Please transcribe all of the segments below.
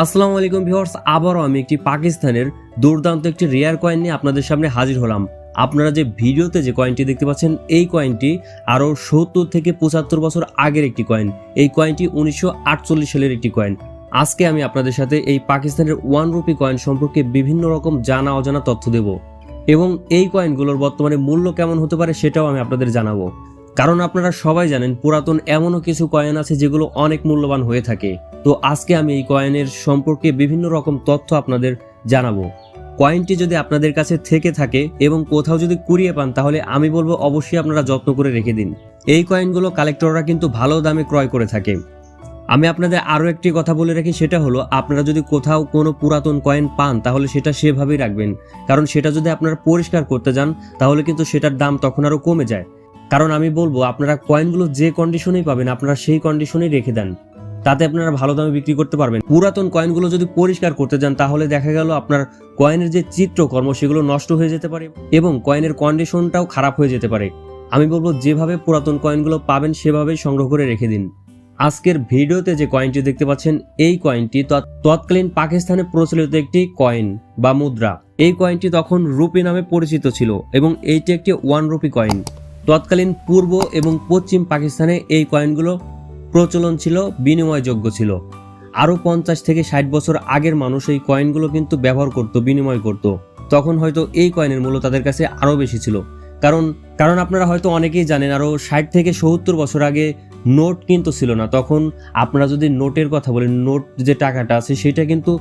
আসসালামু আলাইকুম ভিউয়ার্স, আবারও আমি একটি পাকিস্তানের দুর্দান্ত একটি রেয়ার কয়েন নিয়ে আপনাদের সামনে হাজির হলাম। আপনারা যে ভিডিওতে যে কয়েনটি দেখতে পাচ্ছেন, এই কয়েনটি আরও সত্তর থেকে পঁচাত্তর বছর আগের একটি কয়েন এই কয়েনটি উনিশশো আটচল্লিশ সালের একটি কয়েন আজকে আমি আপনাদের সাথে এই পাকিস্তানের ওয়ান রুপি কয়েন সম্পর্কে বিভিন্ন রকম জানা অজানা তথ্য দেব। এবং এই কয়েনগুলোর বর্তমানে মূল্য কেমন হতে পারে সেটাও আমি আপনাদের জানাব। কারণ আপনারা সবাই জানেন পুরাতন এমনও কিছু কয়েন আছে যেগুলো অনেক মূল্যবান হয়ে থাকে। তো আজকে আমি এই কয়েনের সম্পর্কে বিভিন্ন রকম তথ্য আপনাদের জানাব। কয়েনটি যদি আপনাদের কাছে থেকে থাকে এবং কোথাও যদি কুড়িয়ে পান, তাহলে আমি বলব অবশ্যই আপনারা যত্ন করে রেখে দিন। এই কয়েনগুলো কালেক্টররা কিন্তু ভালো দামে ক্রয় করে থাকে। আমি আপনাদের আরও একটি কথা বলে রাখি, সেটা হলো আপনারা যদি কোথাও কোনো পুরাতন কয়েন পান, তাহলে সেটা সেভাবেই রাখবেন। কারণ সেটা যদি আপনারা পরিষ্কার করতে যান, তাহলে কিন্তু সেটার দাম তখন আরও কমে যায়। কারণ আমি বলব, আপনারা কয়েনগুলো যে কন্ডিশনেই পাবেন, আপনারা সেই কন্ডিশনেই রেখে দেন। তাতে আপনারা ভালো দামে বিক্রি করতে পারবেন। পুরাতন কয়েনগুলো যদি পরিষ্কার করতে যান, তাহলে দেখা গেল আপনার কয়েনের যে চিত্রকর্ম, সেগুলো নষ্ট হয়ে যেতে পারে এবং কয়েনের কন্ডিশনটাও খারাপ হয়ে যেতে পারে। আমি বলব, যেভাবে পুরাতন কয়েনগুলো পাবেন, সেভাবেই সংগ্রহ করে রেখে দিন। আজকের ভিডিওতে যে কয়েনটি দেখতে পাচ্ছেন, এই কয়েনটি তৎ- তৎকালীন পাকিস্তানে প্রচলিত একটি কয়েন বা মুদ্রা। এই কয়েনটি তখন রুপি নামে পরিচিত ছিল এবং এইটি একটি ওয়ান রুপি কয়েন তৎকালীন পূর্ব এবং পশ্চিম পাকিস্তানে এই কয়েনগুলো প্রচলন ছিল, বিনিময়যোগ্য ছিল। আরও পঞ্চাশ থেকে ষাট বছর আগের মানুষ এই কয়েনগুলো কিন্তু ব্যবহার করত, বিনিময় করত। তখন হয়তো এই কয়েনের মূল্য তাদের কাছে আরও বেশি ছিল। কারণ কারণ আপনারা হয়তো অনেকেই জানেন, আরও ষাট থেকে সত্তর বছর আগে নোট কিন্তু ছিল না। তখন আপনারা যদি নোটের কথা বলেন, নোট যে টাকাটা আছে সেটা কিন্তু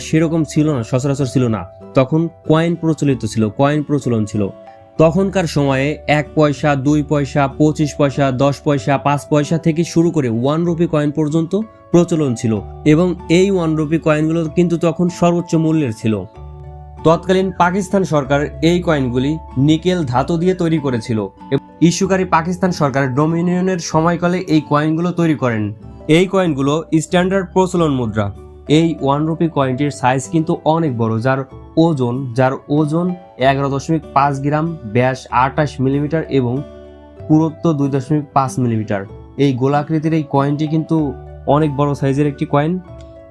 সেরকম ছিল না, সচরাচর ছিল না। তখন কয়েন প্রচলিত ছিল, কয়েন প্রচলন ছিল। তখনকার সময়ে এক পয়সা, দুই পয়সা, পঁচিশ পয়সা, দশ পয়সা, পাঁচ পয়সা থেকে শুরু করে ওয়ান রুপি কয়েন পর্যন্ত প্রচলন ছিল এবং এই ওয়ান রুপি কয়েনগুলো কিন্তু তখন সর্বোচ্চ মূল্যের ছিল। তৎকালীন পাকিস্তান সরকার এই কয়েনগুলি নিকেল ধাতু দিয়ে তৈরি করেছিল ইস্যুকারী পাকিস্তান সরকার ডোমিনিয়নের সময়কালে এই কয়েনগুলো তৈরি করেন। এই কয়েনগুলো স্ট্যান্ডার্ড প্রচলন মুদ্রা। এই ওয়ান রুপি কয়েনটির সাইজ কিন্তু অনেক বড়, যার ওজন, যার ওজন এগারো দশমিক পাঁচ গ্রাম, ব্যাস আটাশ মিলিমিটার এবং পুরুত্ব দুই দশমিক পাঁচ মিলিমিটার। এই গোলাকৃতির এই কয়েনটি কিন্তু অনেক বড় সাইজের একটি কয়েন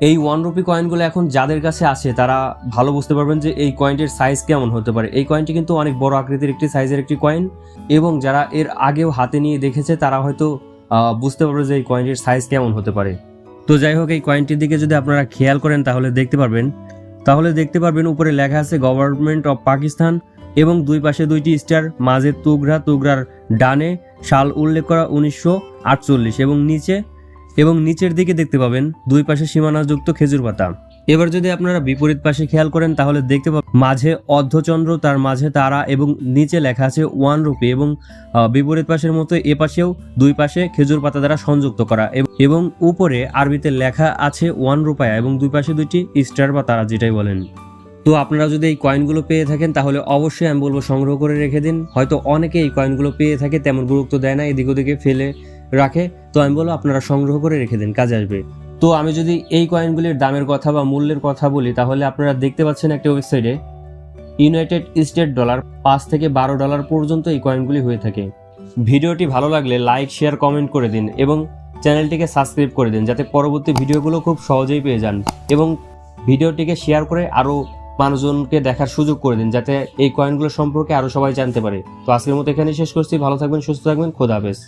এই ওয়ান রুপি কয়েনগুলো এখন যাদের কাছে আছে, তারা ভালো বুঝতে পারবেন যে এই কয়েনটির সাইজ কেমন হতে পারে। এই কয়েনটি কিন্তু অনেক বড় আকৃতির একটি সাইজের একটি কয়েন এবং যারা এর আগেও হাতে নিয়ে দেখেছে, তারা হয়তো বুঝতে পারবে যে এই কয়েনটির সাইজ কেমন হতে পারে। তো যাই হোক, এই কয়েনটির দিকে যদি আপনারা খেয়াল করেন, তাহলে দেখতে পারবেন তাহলে দেখতে পারবেন উপরে লেখা আছে গভর্নমেন্ট অফ পাকিস্তান এবং দুই পাশে দুইটি স্টার, মাঝে তুগরা তুগরার ডানে সাল উল্লেখ করা উনিশশো আটচল্লিশ এবং নিচে, এবং নিচের দিকে দেখতে পাবেন দুই পাশে সীমানাযুক্ত খেজুর পাতা। এবার যদি আপনারা বিপরীত পাশে খেয়াল করেন, তাহলে দেখতে পাবেন মাঝে অর্ধচন্দ্র, তার মাঝে তারা এবং নিচে লেখা আছে ওয়ান রুপি এবং বিপরীত পাশের মতো এ পাশেও দুই পাশে খেজুর পাতা দ্বারা সংযুক্ত করা এবং- এবং উপরে আরবিতে লেখা আছে ওয়ান রুপায়া এবং দুই পাশে দুইটি স্টার বা তারা যেটাই বলেন। তো আপনারা যদি এই কয়েনগুলো পেয়ে থাকেন, তাহলে অবশ্যই আমি বলব সংগ্রহ করে রেখে দিন। হয়তো অনেকে এই কয়েনগুলো পেয়ে থাকে, তেমন গুরুত্ব দেয় না, এদিক ওদিকে ফেলে রাখে। তো আমি বলব আপনারা সংগ্রহ করে রেখে দিন, কাজে আসবে। তো আমি যদি এই কয়েনগুলির দামের কথা বা মূল্যের কথা বলি, তাহলে আপনারা দেখতে পাচ্ছেন একটা ওয়েবসাইটে ইউনাইটেড স্টেট ডলার পাঁচ থেকে বারো ডলার পর্যন্ত এই কয়েনগুলি হয়ে থাকে। ভিডিওটি ভালো লাগলে লাইক শেয়ার কমেন্ট করে দিন এবং চ্যানেলটিকে সাবস্ক্রাইব করে দিন যাতে পরবর্তী ভিডিওগুলো খুব সহজেই পেয়ে যান এবং ভিডিওটিকে শেয়ার করে আরও মানুষজনকে দেখার সুযোগ করে দিন যাতে এই কয়েনগুলো সম্পর্কে আরও সবাই জানতে পারে। তো আজকের মতো এখানে শেষ করছি। ভালো থাকবেন, সুস্থ থাকবেন, খোদা হাফেজ।